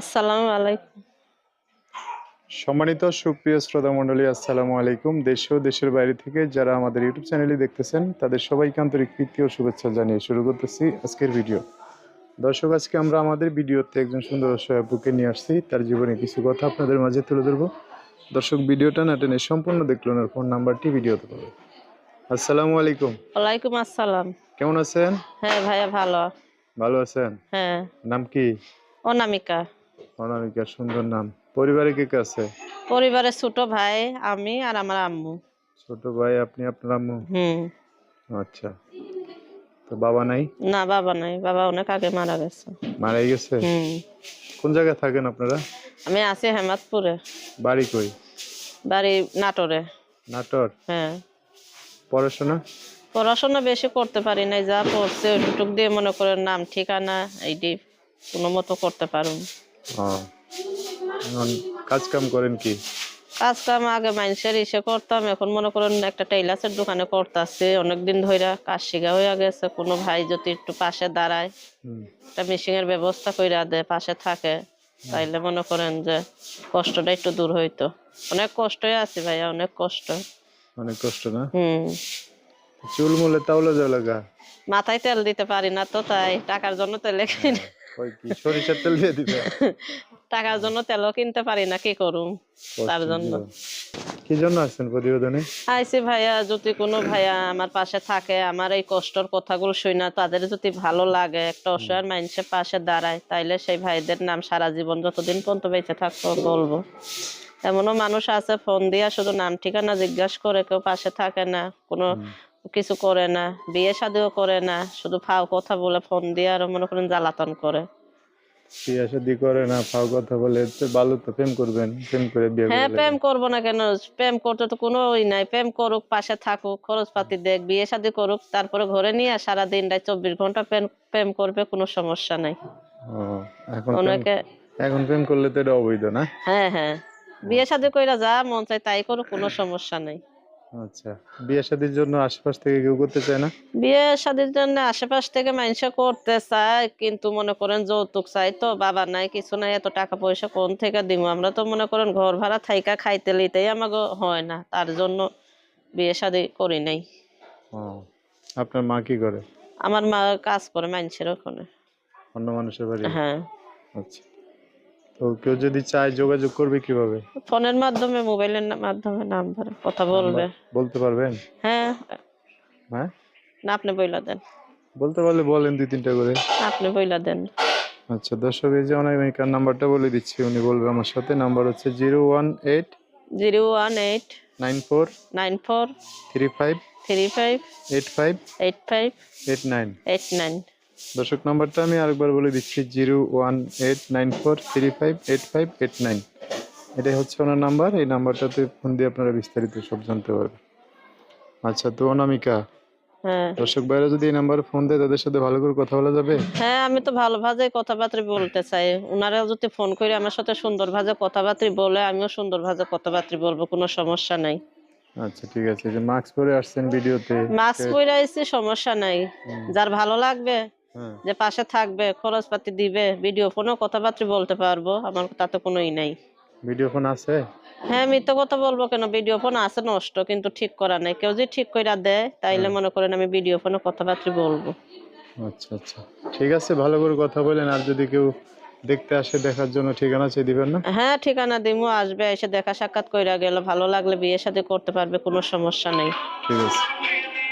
আসসালামু আলাইকুম। সম্মানিত সুপ্রিয় শ্রোতা মণ্ডলী আসসালামু আলাইকুম। দেশ ও দেশের বাইরে থেকে যারা আমাদের ইউটিউব চ্যানেলে দেখতেছেন তাদের সবাইকে আন্তরিক প্রীতি ও শুভেচ্ছা জানিয়ে শুরু করতেছি আজকের ভিডিও। দর্শক আজকে আমরা আমাদের ভিডিওতে একজন সুন্দর অসহায় আপুকে নিয়ে আসছি। তার জীবনে কিছু কথা আপনাদের মাঝে তুলে ধরবো। দর্শক ভিডিওটা না টেনে সম্পূর্ণ দেখল ওনার ফোন নাম্বারটি ভিডিওতে পাবে আসসালামু আলাইকুম। ওয়ালাইকুম আসসালাম। কেমন আছেন? হ্যাঁ ভাইয়া ভালো। ভালো আছেন? হ্যাঁ। নাম কি? অনামিকা অনামিকা সুন্দর নাম। পরিবারে কে কে আছে? পরিবারে ছোট ভাই আমি আর আমার আম্মু। ছোট ভাই আপনি আপনার আম্মু? হুম। আচ্ছা। তো বাবা নাই? না বাবা নাই। বাবা অনেক আগে মারা গেছে। মারা গেছে? হুম। কোন জায়গায় থাকেন আপনারা? আমি আছি হেমাদপুরে। বাড়ি কই? বাড়ি নাটোরে। নাটোর? হ্যাঁ। পড়াশোনা? পড়াশোনা বেশি করতে পারি নাই যা পড়ছে ওইটুক দিয়ে মনে করেন নাম ঠিকানা এইটি কোনো মতো করতে পারুন কাজ কাম করেন কি? কাজ কাম আগে মানুষের করতাম এখন মনে করেন একটা টেইলার্সের দোকানে করতেছি অনেকদিন ধরে কাজ শিখা হয়ে গেছে কোনো ভাই যদি একটু পাশে দাঁড়ায় একটা মেশিনের ব্যবস্থা কইরা দেয় পাশে থাকে তাইলে মনে করেন যে কষ্টটা একটু দূর হইতো। অনেক কষ্টই আছে ভাইয়া অনেক কষ্ট। অনেক কষ্ট না? হুম। চুল মুলে তাওলা মাথায় তেল দিতে পারি না তো তাই টাকার জন্য তেলে কিনে ওই কি সরিষার তেল দিয়ে দিবে? টাকার জন্য তেলও কিনতে পারি না কি করুম? তার জন্য। কি জন্য আসছেন প্রতিবেদনে? আইসি ভাইয়া যদি কোনো ভাইয়া আমার পাশে থাকে আমার এই কষ্টর কথাগুলো শুই না তাদের যদি ভালো লাগে একটা অসহায় মানুষের পাশে দাঁড়ায় তাইলে সেই ভাইদের নাম সারা জীবন যতদিন পর্যন্ত বেঁচে থাকব বলব। এমনও মানুষ আছে ফোন দিয়া শুধু নাম ঠিকানা জিজ্ঞাসা করে কেউ পাশে থাকে না। কোনো কিছু করে না বিয়ে শাদিও করে না শুধু ফাও কথা বলে ফোন দিয়ে আর মনে করেন জ্বালাতন করে। বিয়ে শাদি করে না ফাও কথা বলে ভালো তো প্রেম করবেন প্রেম করে বিয়ে হ্যাঁ প্রেম করব না কেন? প্রেম করতে তো কোনো ওই নাই প্রেম করুক পাশে থাকুক খরচপাতি দেখ বিয়ে শাদি করুক তারপরে ঘরে নিয়ে সারা দিনটাই চব্বিশ ঘণ্টা প্রেম প্রেম করবে কোনো সমস্যা নাই। এখন অনেকে এখন প্রেম করলে তো এটা অবৈধ না? হ্যাঁ হ্যাঁ। বিয়ে শাদি কইরা যা মন চাই তাই করুক কোনো সমস্যা নাই। আচ্ছা বিয়ে শাদির জন্য আশপাশ থেকে কেউ করতে চায় না? বিয়ে শাদির জন্য আশেপাশ থেকে মানুষে করতে চায় কিন্তু মনে করেন যৌতুক চাই তো বাবা নাই কিছু নাই এত টাকা পয়সা কোন থেকে দিব? আমরা তো মনে করেন ঘর ভাড়া থাইকা খাইতে লিতেই আমাকে হয় না তার জন্য বিয়ে শাদি করি নাই। আপনার মা কি করে? আমার মা কাজ করে মানুষের ওখানে। অন্য মানুষের বাড়ি হ্যাঁ। আচ্ছা। তো কেউ যদি চায় যোগাযোগ করবে কীভাবে? ফোনের মাধ্যমে মোবাইলের মাধ্যমে নাম্বার কথা বলবে। বলতে পারবেন? হ্যাঁ। হ্যাঁ? না আপনি বইলা দেন। বলতে পারলে বলেন দুই তিনটা করে। আপনি বইলা দেন। আচ্ছা দর্শক এই যে অনামিকার নাম্বারটা বলে দিচ্ছি উনি বলবে আমার সাথে। নাম্বার হচ্ছে zero one eight zero one eight nine four nine four three five three five eight five eight five eight nine. Eight nine. দর্শক নাম্বারটা আমি আরেকবার বলে দিচ্ছি zero one eight nine four three five eight five eight nine. এটাই হচ্ছে ওনার number এই নাম্বারটাতে phone দিয়ে আপনারা বিস্তারিত সব জানতে পারবেন। আচ্ছা তো অনামিকা হ্যাঁ। দর্শক ভাইরা যদি এই নাম্বারে ফোন দেয় তাদের সাথে ভালো করে কথা বলা যাবে? হ্যাঁ আমি তো ভালো কথাবার্তা বলতে চাই। ওনারা যদি ফোন করে আমার সাথে সুন্দর ভাবে কথাবার্তা বলে আমিও সুন্দর ভাবে কথাবার্তা বলব কোনো সমস্যা নাই। আচ্ছা ঠিক আছে যে মাস্ক পরে আসছেন ভিডিওতে। মাস্ক পরে আইছি সমস্যা নাই। যার ভালো লাগবে যে পাশে থাকবে খরচপাতি দিবে ভিডিও ফোনেও কথাবার্তা বলতে পারব আমার তাতে কোনো ই নাই। ভিডিও ফোন আছে? হ্যাঁ মিথ্যে কথা বলব কেন? ভিডিও ফোন আছে নষ্ট কিন্তু ঠিক করা নাই। কেউ যদি ঠিক করে দেয় তাইলে মনে করেন আমি ভিডিও ফোনে কথাবার্তা বলব। আচ্ছা আচ্ছা। ঠিক আছে ভালো করে কথা বলেন আর যদি কেউ দেখতে আসে দেখার জন্য ঠিকানা চেয়ে দিবেন না? হ্যাঁ ঠিকানা দিমু আসবে এসে দেখা সাক্ষাৎ কইরা গেল ভালো লাগলে বিয়ে সাথে করতে পারবে কোনো সমস্যা নেই। ঠিক আছে।